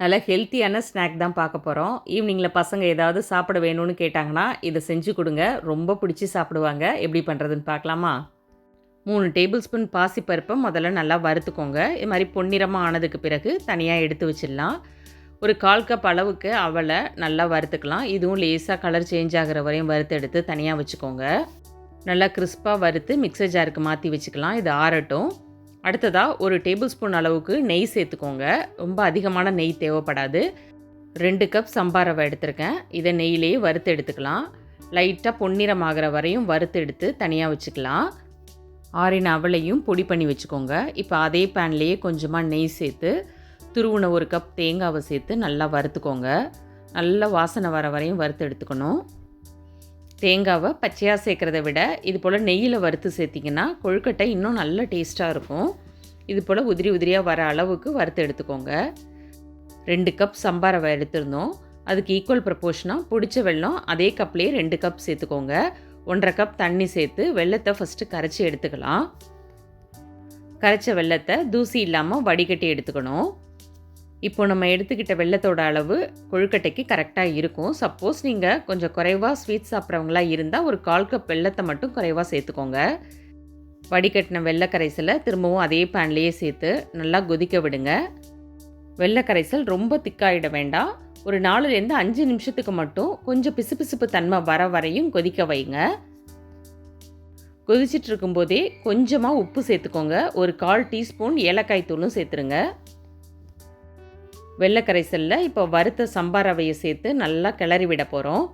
நல்ல ஹெல்த்தியான ஸ்நாக் தான் பார்க்க போகிறோம் ஈவினிங்கில் பசங்க ஏதாவது சாப்பிட வேணும்னு கேட்டாங்கன்னா இதை செஞ்சு கொடுங்க. ரொம்ப பிடிச்சி சாப்பிடுவாங்க. எப்படி பண்ணுறதுன்னு பார்க்கலாமா? மூணு டேபிள் ஸ்பூன் பாசிப்பருப்பை முதல்ல நல்லா வறுத்துக்கோங்க. இது மாதிரி பொன்னிறமாக ஆனதுக்கு பிறகு தனியாக எடுத்து வச்சிடலாம். ஒரு கால் கப் அளவுக்கு அவளை நல்லா வறுத்துக்கலாம். இதுவும் லேசாக கலர் சேஞ்ச் ஆகிற வரையும் வறுத்து எடுத்து தனியாக வச்சுக்கோங்க. நல்லா கிறிஸ்பாக வறுத்து மிக்சர் ஜாருக்கு மாற்றி வச்சுக்கலாம். இது ஆறட்டும். அடுத்ததாக ஒரு டேபிள் ஸ்பூன் அளவுக்கு நெய் சேர்த்துக்கோங்க. ரொம்ப அதிகமான நெய் தேவைப்படாது. ரெண்டு கப் சம்பா ரவை எடுத்திருக்கேன். இதை நெய்லேயே வறுத்து எடுத்துக்கலாம். லைட்டாக பொன்னிறமாகிற வரையும் வறுத்து எடுத்து தனியாக வச்சுக்கலாம். ஆறின அவளையும் பொடி பண்ணி வச்சுக்கோங்க. இப்போ அதே பேன்லேயே கொஞ்சமாக நெய் சேர்த்து துருவுன ஒரு கப் தேங்காவை சேர்த்து நல்லா வறுத்துக்கோங்க. நல்லா வாசனை வர வரையும் வறுத்து எடுத்துக்கணும். தேங்காவை பச்சையாக சேர்க்குறத விட இது போல் நெய்யில் வறுத்து சேர்த்திங்கன்னா கொழுக்கட்டை இன்னும் நல்ல டேஸ்ட்டாக இருக்கும். இது போல் உதிரி உதிரியாக வர அளவுக்கு வறுத்து எடுத்துக்கோங்க. ரெண்டு கப் சம்பாரவை எடுத்திருந்தோம். அதுக்கு ஈக்குவல் ப்ரப்போர்ஷனாக பிடிச்ச வெல்லம் அதே கப்லேயே ரெண்டு கப் சேர்த்துக்கோங்க. ஒன்றரை கப் தண்ணி சேர்த்து வெள்ளத்தை ஃபஸ்ட்டு கரைச்சி எடுத்துக்கலாம். கரைச்ச வெள்ளத்தை தூசி இல்லாமல் வடிகட்டி எடுத்துக்கணும். இப்போ நம்ம எடுத்துக்கிட்ட வெள்ளத்தோட அளவு கொழுக்கட்டைக்கு கரெக்டாக இருக்கும். சப்போஸ் நீங்கள் கொஞ்சம் குறைவாக ஸ்வீட் சாப்பிட்றவங்களா இருந்தால் ஒரு கால் கப் வெள்ளத்தை மட்டும் குறைவாக சேர்த்துக்கோங்க. வடிகட்டின வெள்ளக்கரைசலை திரும்பவும் அதே பேன்லேயே சேர்த்து நல்லா கொதிக்க விடுங்க. வெள்ளக்கரைசல் ரொம்ப திக்காயிட வேண்டாம். ஒரு நாலுலேருந்து அஞ்சு நிமிஷத்துக்கு மட்டும் கொஞ்சம் பிசுபிசுப்பு தன்மை வர வரையும் கொதிக்க வைங்க. கொதிச்சிட்டு இருக்கும்போதே கொஞ்சமாக உப்பு சேர்த்துக்கோங்க. ஒரு கால் டீஸ்பூன் ஏலக்காய் தூளும் சேர்த்துருங்க. வெள்ளை கரைசலில் இப்போ வறுத்த சம்பா ரவையை சேர்த்து நல்லா கிளறி விட போகிறோம்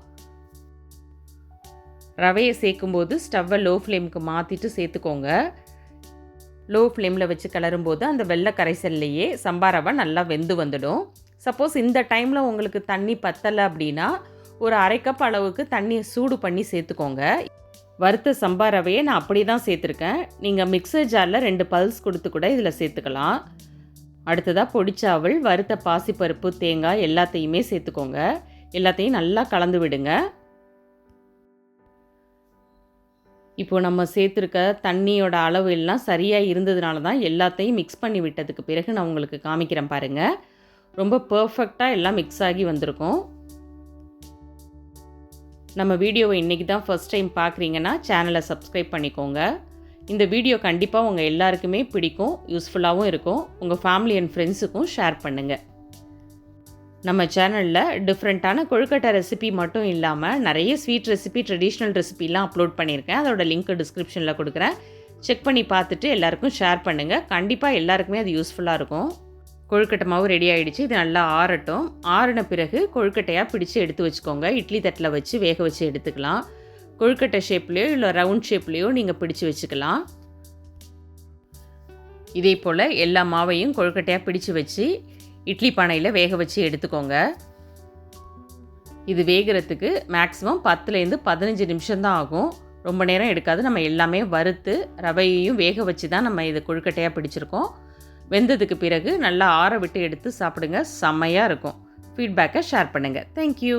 ரவையை சேர்க்கும்போது ஸ்டவ்வை லோ ஃப்ளேமுக்கு மாற்றிட்டு சேர்த்துக்கோங்க. லோ ஃப்ளேமில் வச்சு கிளறும்போது அந்த வெள்ளை கரைசல்லையே சம்பா ரவை நல்லா வெந்து வந்துடும். சப்போஸ் இந்த டைமில் உங்களுக்கு தண்ணி பத்தலை அப்படின்னா ஒரு அரை கப் அளவுக்கு தண்ணியை சூடு பண்ணி சேர்த்துக்கோங்க. வறுத்த சம்பா ரவையை நான் அப்படி தான் சேர்த்துருக்கேன் நீங்கள் மிக்சர் ஜாரில் ரெண்டு பல்ஸ் கொடுத்து கூட இதில் சேர்த்துக்கலாம். அடுத்ததாக பொடிச்சாவல் வறுத்த பாசிப்பருப்பு தேங்காய் எல்லாத்தையுமே சேர்த்துக்கோங்க. எல்லாத்தையும் நல்லா கலந்து விடுங்க. இப்போ நம்ம சேர்த்துருக்க தண்ணியோட அளவு எல்லாம் சரியாக இருந்ததுனால தான் எல்லாத்தையும் மிக்ஸ் பண்ணி விட்டதுக்கு பிறகு நான் உங்களுக்கு காமிக்கிறேன் பாருங்கள் ரொம்ப பர்ஃபெக்டாக எல்லாம் மிக்ஸ் ஆகி வந்திருக்கும். நம்ம வீடியோவை இன்றைக்கி தான் ஃபஸ்ட் டைம் பார்க்குறீங்கன்னா சேனலை சப்ஸ்கிரைப் பண்ணிக்கோங்க. இந்த வீடியோ கண்டிப்பாக உங்கள் எல்லாருக்குமே பிடிக்கும் யூஸ்ஃபுல்லாகவும் இருக்கும். உங்கள் ஃபேமிலி அண்ட் ஃப்ரெண்ட்ஸுக்கும் ஷேர் பண்ணுங்கள் நம்ம சேனலில் டிஃப்ரெண்ட்டான கொழுக்கட்டை ரெசிபி மட்டும் இல்லாமல் நிறைய ஸ்வீட் ரெசிபி ட்ரெடிஷ்னல் ரெசிபிலாம் அப்லோட் பண்ணியிருக்கேன். அதோட லிங்க் டிஸ்கிரிப்ஷனில் கொடுக்குறேன். செக் பண்ணி பார்த்துட்டு எல்லாருக்கும் ஷேர் பண்ணுங்கள் கண்டிப்பாக எல்லாருக்குமே அது யூஸ்ஃபுல்லாக இருக்கும். கொழுக்கட்டை மாவு ரெடி ஆகிடுச்சு இது நல்லா ஆறட்டும். ஆறின பிறகு கொழுக்கட்டையாக பிடிச்சி எடுத்து வச்சுக்கோங்க. இட்லி தட்டில் வச்சு வேக வச்சு எடுத்துக்கலாம். கொழுக்கட்டை ஷேப்லேயோ இல்லை ரவுண்ட் ஷேப்லேயோ நீங்கள் பிடிச்சு வச்சுக்கலாம். இதே போல் எல்லா மாவையும் கொழுக்கட்டையாக பிடிச்சு வச்சு இட்லி பானையில் வேக வச்சு எடுத்துக்கோங்க. இது வேகிறதுக்கு மேக்ஸிமம் பத்துலேருந்து பதினஞ்சு நிமிஷம்தான் ஆகும். ரொம்ப நேரம் எடுக்காது. நம்ம எல்லாமே வறுத்து ரவையையும் வேக வச்சு தான் நம்ம இது கொழுக்கட்டையாக பிடிச்சிருக்கோம். வெந்ததுக்கு பிறகு நல்லா ஆற விட்டு எடுத்து சாப்பிடுங்க. செம்மையாக இருக்கும். ஃபீட்பேக்கை ஷேர் பண்ணுங்கள் தேங்க்யூ